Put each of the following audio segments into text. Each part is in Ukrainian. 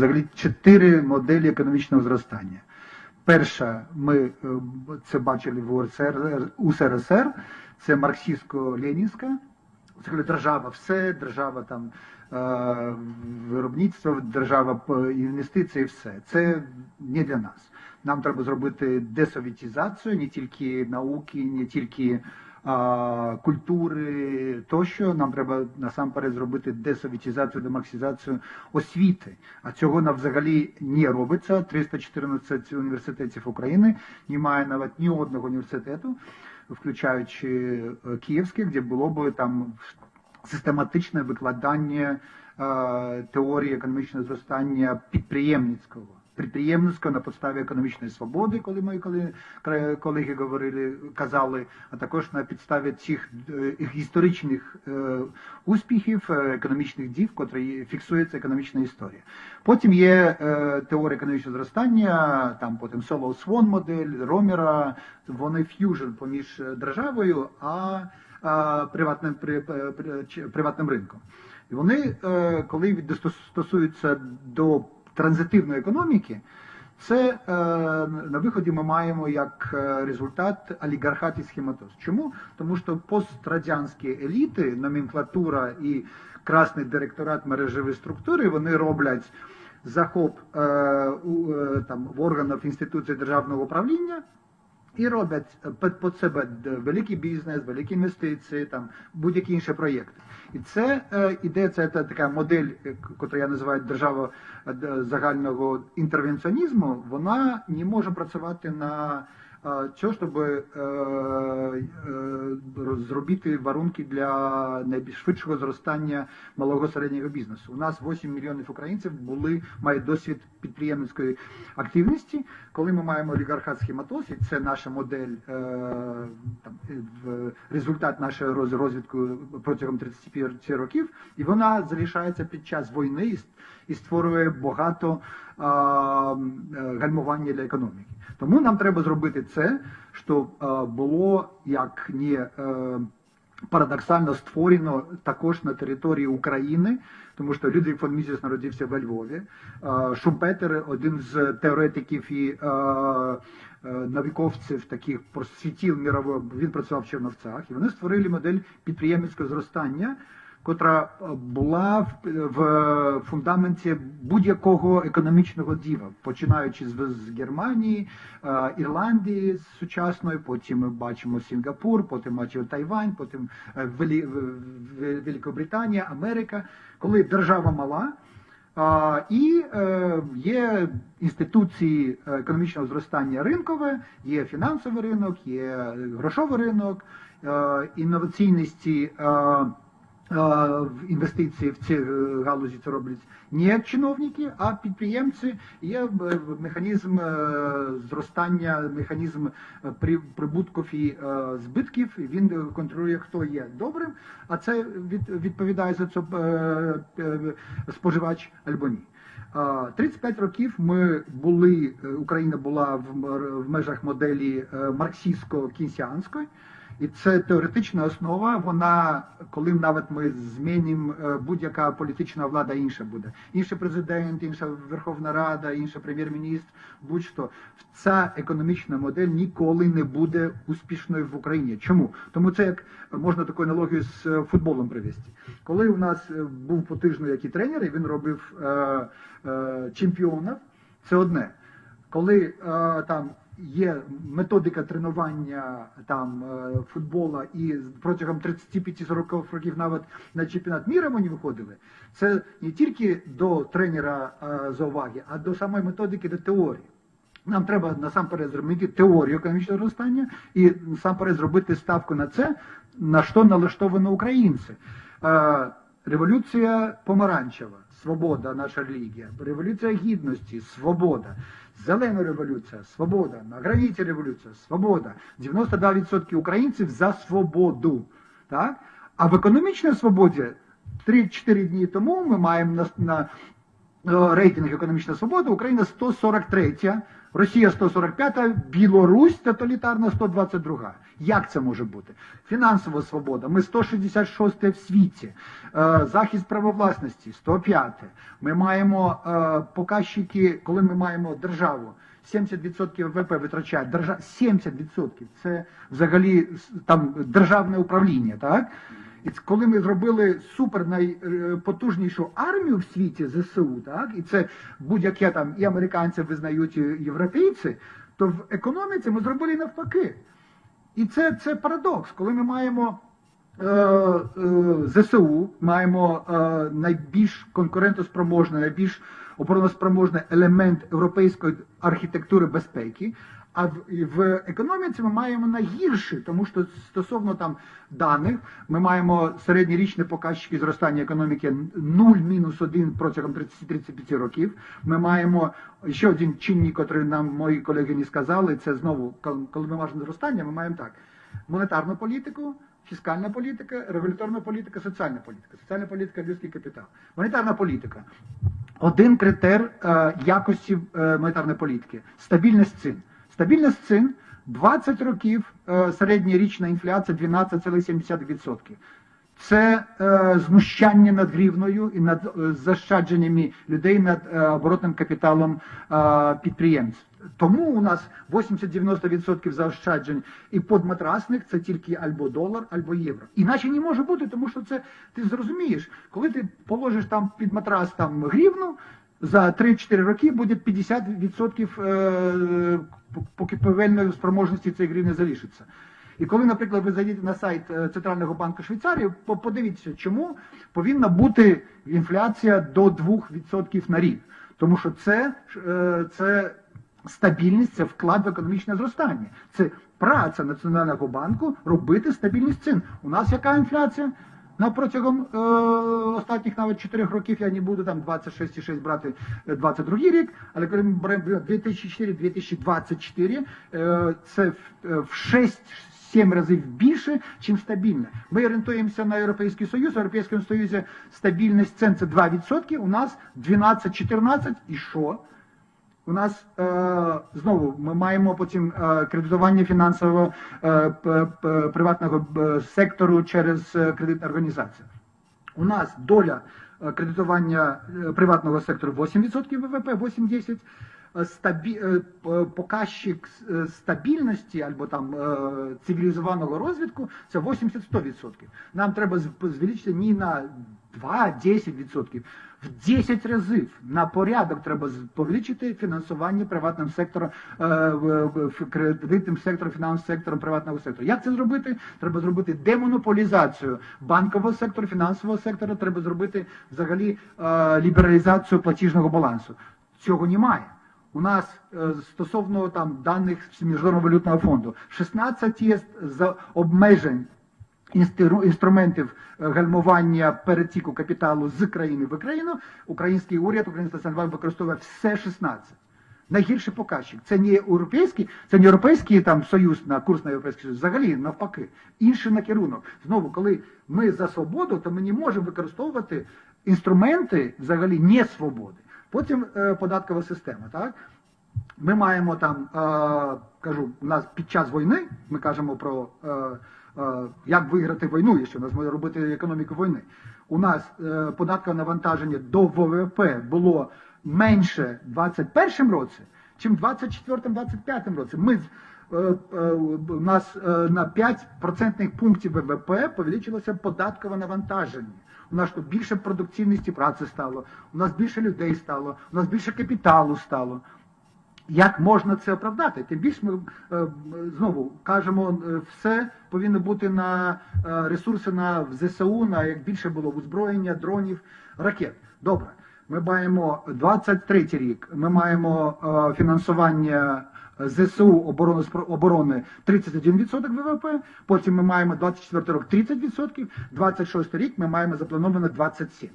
взагалі чотири моделі економічного зростання. Перша, ми е, це бачили в УРСР, УСРСР, це марксистсько-ленінська, це держава все, держава там е, виробництво, держава інвестиції, все. Це не для нас. Нам треба зробити десовітізацію не тільки науки, не тільки культури тощо. Нам треба насамперед зробити десовітізацію, демарксизацію освіти. А цього нам взагалі не робиться. 314 університетів України немає навіть ні одного університету, включаючи е, Київський, де було б там систематичне викладання е, теорії економічного зростання підприємницького. Підприємницького на підставі економічної свободи, коли мої колеги говорили, казали, а також на підставі цих е, історичних е, успіхів, е, економічних дій, в котрій фіксується економічна історія. Потім є теорія економічного зростання, там потім Соло Свон модель, Ромера, вони ф'южн поміж державою, а приватним, при, при, приватним ринком. І вони, коли стосуються до транзитивної економіки, це е, на виході ми маємо як е, результат олігархат і схематоз. Чому? Тому що пострадянські еліти, номенклатура і красний директорат мережевої структури, вони роблять захоп е, там, в органах інституції державного управління і роблять е, під, себе великий бізнес, великі інвестиції, там будь-які інші проєкти. І це е, ідея, це та така модель, яку я називаю держава е, загального інтервенціонізму, вона не може працювати на е, що, щоб е, е, зробити варунки для найбільш швидшого зростання малого середнього бізнесу. У нас 8 мільйонів українців були мають досвід підприємницької активності. Коли ми маємо олігархат схематоз, і це наша модель, е, там, результат роз- розвитку протягом 35 років, і вона залишається під час війни і, створює багато е, гальмування для економіки. Тому нам треба зробити це, щоб е, було як не парадоксально створено також на території України, тому що Людвиг фон Мізіс народився во Львові. Е, Шумпетер, один з теоретиків і науковців таких просвітіл мірового, він працював в Черновцях, і вони створили модель підприємницького зростання, котра е, була в, в фундаменті будь-якого економічного діва, починаючи з, Германії, е, Ірландії сучасної, потім ми бачимо Сінгапур, потім бачимо Тайвань, потім е, Великобританія, Америка, коли держава мала. А, і е, є інституції економічного зростання ринкове, є фінансовий ринок, є грошовий ринок, е, інноваційності в інвестиції в ці е, галузі це роблять не чиновники, а підприємці. Є е, механізм е, зростання, механізм прибутків і збитків. Він контролює, хто є добрим, а це від, відповідає за це споживач або ні. А, 35 років ми були, Україна була в, межах моделі марксистсько-кінсіанської, і це теоретична основа. Вона, коли навіть ми змінимо е, будь-яка політична влада інша буде. Інший президент, інша Верховна Рада, інший прем'єр-міністр, будь-що. Ця економічна модель ніколи не буде успішною в Україні. Чому? Тому це як можна таку аналогію з е, футболом привести. Коли у нас е, був по тижню який тренер, і він робив е, е, чемпіонів, це одне. Коли е, там є методика тренування там е, футбола і протягом 35-40 років навіть на чемпіонат міра вони виходили, це не тільки до тренера е, за уваги, а до самої методики, до теорії. Нам треба насамперед зробити теорію економічного зростання і насамперед зробити ставку на це, на що налаштовані українці. Е, Революція помаранчева, свобода, наша релігія, революція гідності, свобода, зелена революція, свобода, на граніті революція, свобода. 92% українців за свободу. Так? А в економічній свободі 3-4 дні тому ми маємо на, на е, рейтинг економічна свобода, Україна 143, Росія 145, Білорусь тоталітарна 122. Як це може бути? Фінансова свобода. Ми 166 в світі. Е, Захист правовласності 105. Ми маємо е, показчики, коли ми маємо державу. 70% ВВП витрачає держава 70% це взагалі там державне управління, так? І коли ми зробили супер найпотужнішу армію в світі ЗСУ, так і це будь-яке там і американці визнають, і європейці, то в економіці ми зробили навпаки. І це, це парадокс, коли ми маємо е, е, ЗСУ, маємо е, найбільш конкурентоспроможний, найбільш обороноспроможний елемент європейської архітектури безпеки. А в, економіці ми маємо найгірший, тому що стосовно там даних, ми маємо середньорічні показчики зростання економіки 0 мінус 1 протягом 30-35 років. Ми маємо ще один чинник, який нам мої колеги не сказали. Це знову коли ми маємо зростання, ми маємо так: монетарну політику, фіскальна політика, регуляторна політика, соціальна політика. Соціальна політика людський капітал. Монетарна політика. Один критерій е, якості е, монетарної політики стабільність цін. Стабільність цін 20 років е, середньорічна інфляція 12,7%. Це е, знущання над гривною і над е, заощадженнями людей над оборотним капіталом підприємств. Тому у нас 80-90% заощаджень і подматрасних це тільки або долар, або євро. Іначе не може бути, тому що це ти зрозумієш, коли ти положиш там під матрас там гривну, за 3-4 роки буде 50% е, покупівельної спроможності цієї гривні залишиться. І коли, наприклад, ви зайдете на сайт е, Центрального банку Швейцарії, подивіться, чому повинна бути інфляція до 2% на рік. Тому що це, е, це стабільність, це вклад в економічне зростання. Це праця Національного банку робити стабільність цін. У нас яка інфляція? На протягом е, останніх навіть 4 років я не буду там 26,6 брати е, 22 рік, але коли ми беремо 2004-2024, е, це в, е, в 6-7 разів більше, чим стабільне. Ми орієнтуємося на Європейський Союз, в Європейському Союзі стабільність цін це 2%, у нас 12-14 і що? У нас е, знову ми маємо потім е, кредитування фінансового е, приватного сектору через кредитні організації. У нас доля кредитування приватного сектору 8% ВВП, 8-10%. Е, Стабі... показчик стабільності або там цивілізованого розвитку це 80-100%. Нам треба з- збільшити не на 2-10%, в 10 разів на порядок треба з- повеличити фінансування приватним сектором, е, кредитним сектором, фінансовим сектором приватного сектору. Як це зробити? Треба зробити демонополізацію банкового сектору, фінансового сектору, треба зробити взагалі е, лібералізацію платіжного балансу. Цього немає. У нас е, стосовно там даних Міжнародного валютного фонду 16 є за обмежень інструментів е, гальмування перетіку капіталу з країни в країну. Український уряд, Український національний використовує все 16. Найгірший показчик. Це не європейський, це не європейський там союз на курс на європейський союз, взагалі навпаки. Інший накерунок. Знову, коли ми за свободу, то ми не можемо використовувати інструменти взагалі не свободи. Потім е, податкова система, так? Ми маємо там, е, кажу, у нас під час війни ми кажемо про е, як виграти війну, якщо нас може робити економіку війни. У нас е, податкове навантаження до ВВП було менше в 21 році, чим в 24-25 році. Ми е, е, у нас е, на 5 процентних пунктів ВВП повеличилося податкове навантаження. У нас більше продукційності праці стало, у нас більше людей стало, у нас більше капіталу стало. Як можна це оправдати? Тим більше ми е, знову кажемо, е, все повинно бути на е, ресурси на ЗСУ, на як більше було озброєння, дронів, ракет. Добре. Ми маємо 23 рік, ми маємо фінансування ЗСУ оборони, оборони 31% ВВП, потім ми маємо 24 рік 30%, 26 рік ми маємо заплановано 27%.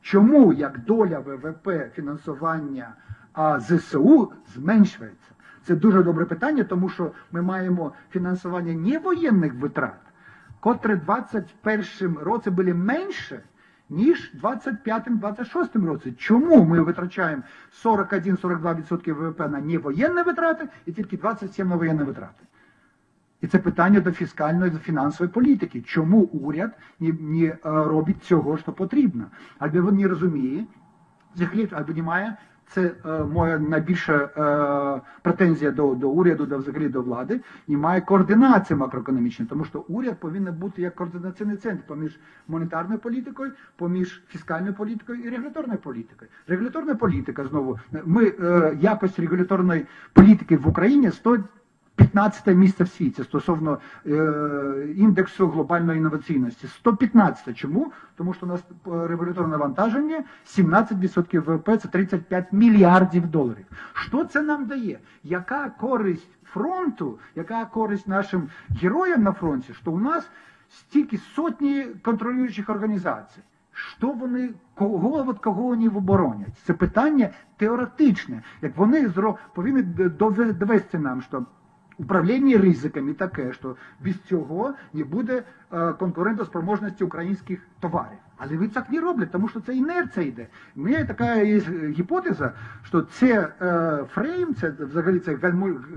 Чому як доля ВВП фінансування а, ЗСУ зменшується? Це дуже добре питання, тому що ми маємо фінансування не воєнних витрат, котре в 21 році були менше, ніж в 25-26 році. Чому ми витрачаємо 41-42% ВВП на невоєнні витрати і тільки 27% на воєнні витрати? І це питання до фіскальної до фінансової політики. Чому уряд не, не робить цього, що потрібно? Або він не розуміє, або немає. Це е, моя найбільша е, претензія до, до уряду, до взагалі до влади. і має координація макроекономічна, тому що уряд повинен бути як координаційний центр поміж монетарною політикою, поміж фіскальною політикою і регуляторною політикою. Регуляторна політика знову ми е, якось регуляторної політики в Україні 100 15 місце в світі стосовно е, індексу глобальної інноваційності. 115. Чому? Тому що у нас е, революторне навантаження 17% ВВП це 35 мільярдів доларів. Що це нам дає? Яка користь фронту, яка користь нашим героям на фронті, що у нас стільки сотні контролюючих організацій? Що вони кого от кого вони оборонять? Це питання теоретичне. Як вони зро повинні довести нам, що управління ризиками таке, що без цього не буде е, конкурентоспроможності українських товарів. Але ви так не роблять, тому що це інерція йде. У мене така є гіпотеза, що це е, фрейм, це взагалі це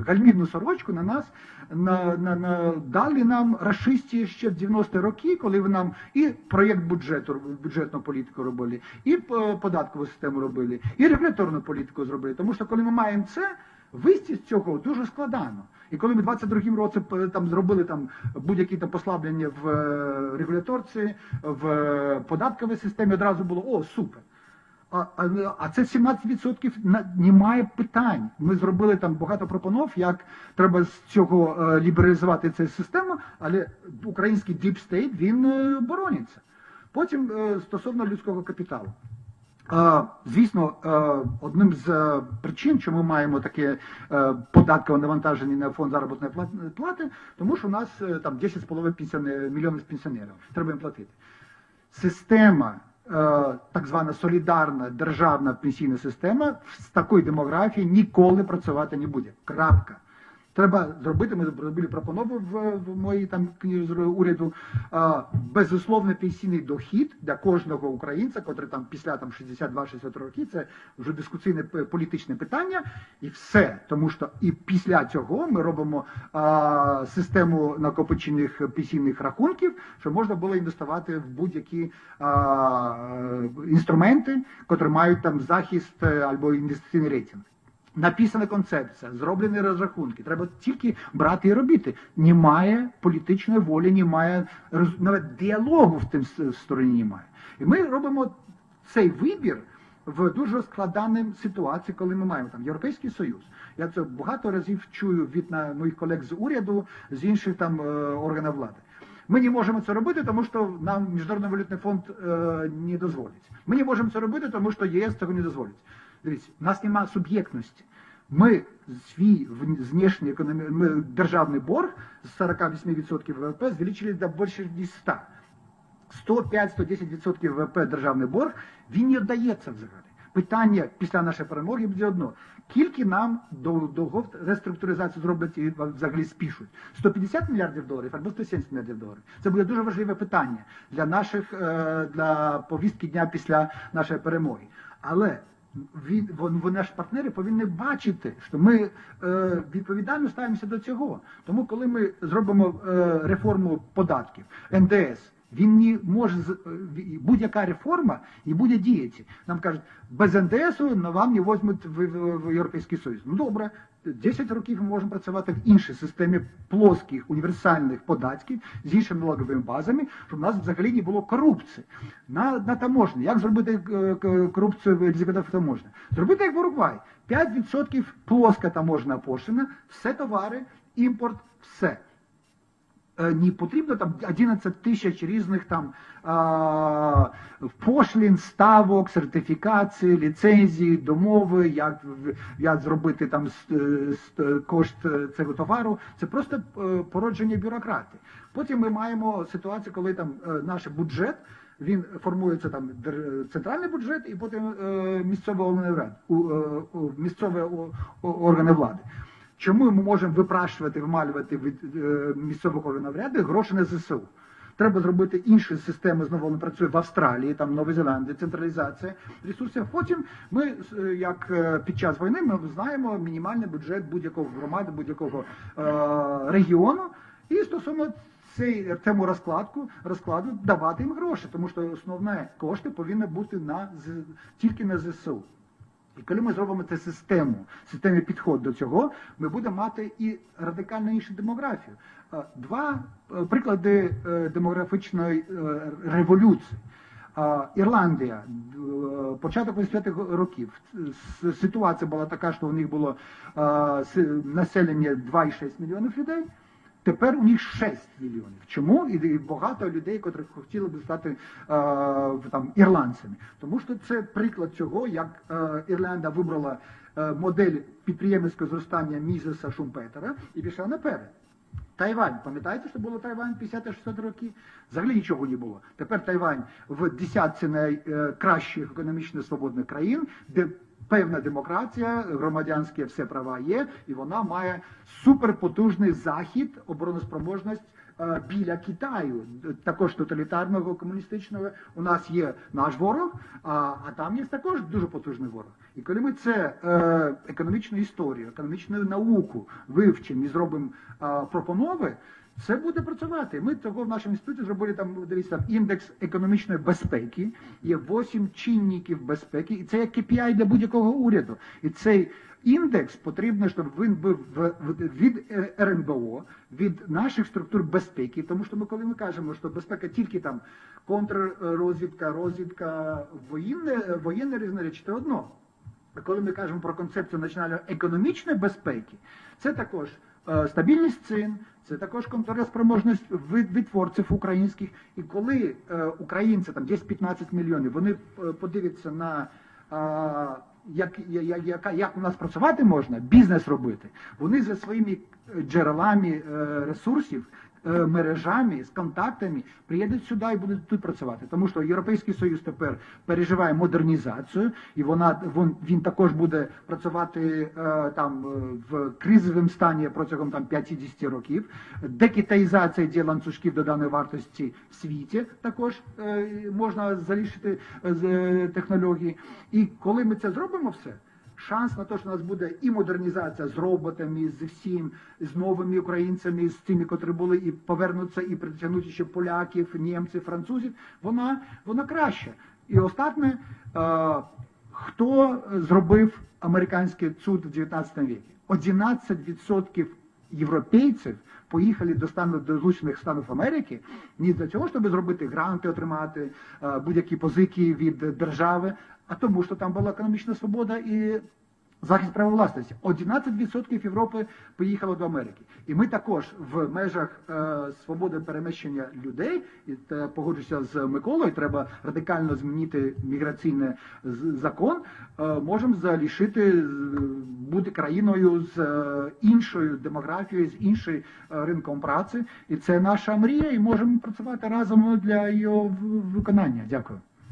гальмівну сорочку на нас на, на, на, дали нам расисти ще в 90-ті роки, коли ви нам і проєкт бюджету, бюджетну політику робили, і е, податкову систему робили, і регуляторну політику зробили. Тому що коли ми маємо це, вийти з цього дуже складано. І коли ми в 22-му році там зробили там будь-які там послаблення в е, регуляторці, в податковій системі, одразу було о, супер. А, а, а це 17% на- немає питань. Ми зробили там багато пропонов, як треба з цього е, лібералізувати цю систему, але український deep state, він е, борониться. Потім е, стосовно людського капіталу. Звісно, е, одним з е, причин, чому ми маємо таке е, податкове навантаження на фонд заробітної плати, тому що у нас там 10,5 мільйонів пенсіонерів. Треба їм платити. Система, так звана солідарна державна пенсійна система з такої демографії ніколи працювати не буде. Крапка. Треба зробити, ми зробили пропонову в, моїй там книзі уряду, безусловний пенсійний дохід для кожного українця, котрий там після там 62-60 років, це вже дискусійне політичне питання, і все. Тому що і після цього ми робимо а, систему накопичених пенсійних рахунків, що можна було інвестувати в будь-які інструменти, котрі мають там захист е, або інвестиційний рейтинг. Написана концепція, зроблені розрахунки. Треба тільки брати і робити. Немає політичної волі, немає навіть діалогу в тим стороні немає. І ми робимо цей вибір в дуже складаній ситуації, коли ми маємо там Європейський Союз. Я це багато разів чую від на, моїх колег з уряду, з інших там е, органів влади. Ми не можемо це робити, тому що нам Міжнародний валютний фонд е, не дозволить. Ми не можемо це робити, тому що ЄС цього не дозволить. Дивіться, у нас немає суб'єктності. Ми свій вн- знешній економі... державний борг з 48% ВВП звеличили до більше ніж 100. 105-110% ВВП державний борг, він не віддається взагалі. Питання після нашої перемоги буде одно. Скільки нам до, до реструктуризацію зроблять і взагалі спішуть? 150 мільярдів доларів або 170 мільярдів доларів? Це буде дуже важливе питання для наших е, для повістки дня після нашої перемоги. Але він, вон, вон, наші партнери повинні бачити, що ми е, відповідально ставимося до цього. Тому, коли ми зробимо е, реформу податків, НДС, він не може е, будь-яка реформа і буде діяти. Нам кажуть, без НДСу вам не візьмуть в, в, в Європейський Союз. Ну добре, 10 років ми можемо працювати в іншій системі плоских універсальних податків з іншими налоговими базами, щоб у нас взагалі не було корупції. На, на таможні. Як зробити е, корупцію в таможні? Зробити як в Уругвай. 5% плоска таможна пошлина, все товари, імпорт, все. Не потрібно там 11 тисяч різних там пошлін, ставок, сертифікації, ліцензії, домови, як, як зробити там е, кошт е, цього товару. Це просто е, породження бюрократи. Потім ми маємо ситуацію, коли там наш бюджет. Він формується там центральний бюджет і потім е, е, у- місцеві органи влади. Чому ми можемо випрашувати, вималювати від е, місцевих органів гроші на ЗСУ? Треба зробити інші системи, знову вона працює в Австралії, там Новій Зеландії, централізація ресурсів. Потім ми, е, як е, під час війни, ми знаємо мінімальний бюджет будь-якого громади, будь-якого е, регіону. І стосовно цей, цьому розкладку, розкладу давати їм гроші, тому що основне кошти повинні бути на тільки на ЗСУ. І коли ми зробимо цю систему, системі підходу до цього, ми будемо мати і радикально іншу демографію. Е, Два е, приклади е, демографічної революції. Ірландія, початок 80-х років. Ситуація була така, що у них було населення 2,6 мільйонів людей. Тепер у них 6 мільйонів. Чому? І багато людей, котрі хотіли б стати е, там, ірландцями. Тому що це приклад цього, як е, Ірланда вибрала е, модель підприємницького зростання Мізеса Шумпетера і пішла наперед. Тайвань, пам'ятаєте, що було Тайвань 50-60 років? Взагалі нічого не було. Тепер Тайвань в десятці найкращих економічно свободних країн, де певна демократія, громадянські все права є, і вона має суперпотужний захід, обороноспроможність е, біля Китаю, також тоталітарного комуністичного. У нас є наш ворог, а, а там є також дуже потужний ворог. І коли ми це е, економічну історію, економічну науку вивчимо і зробимо е, пропонови, це буде працювати. Ми цього в нашому інституті зробили там, дивіться, індекс економічної безпеки. Є 8 чинників безпеки, і це як KPI для будь-якого уряду. І цей індекс потрібно, щоб він був в- від е, РНБО, від наших структур безпеки. Тому що ми, коли ми кажемо, що безпека тільки там контррозвідка, розвідка, воєнне, воєнне різне речі, це одно. А коли ми кажемо про концепцію національної економічної безпеки, це також стабільність цін, це також конкурентоспроможність витворців українських. І коли е, українці, там десь 15 мільйонів, вони е, подивляться на як, як, як у нас працювати можна, бізнес робити, вони за своїми е, джерелами е, ресурсів е, мережами, з контактами приїдуть сюди і будуть тут працювати. Тому що Європейський Союз тепер переживає модернізацію, і вона він, він також буде працювати е, там е, в кризовому стані протягом там 5-10 років. Декитаїзація діє ланцюжків доданої вартості в світі також е, можна залишити е, з е, технології. І коли ми це зробимо все. Шанс на те, що у нас буде і модернізація з роботами, з всім, з новими українцями, з тими, котрі були, і повернуться, і притягнути ще поляків, німців, французів, вона, вона краща. І останнє, е, хто зробив американський суд в 19 віці? 11% європейців поїхали до стану до Злучених Штатів Америки не для цього, щоб зробити гранти, отримати е, будь-які позики від держави, а тому, що там була економічна свобода і захист права власності. 11% Європи поїхало до Америки. І ми також в межах е, свободи переміщення людей, і те, погоджуся з Миколою, треба радикально змінити міграційний закон, е, можемо залишити е, бути країною з е, іншою демографією, з іншим е, ринком праці. І це наша мрія, і можемо працювати разом для в- виконання. Дякую.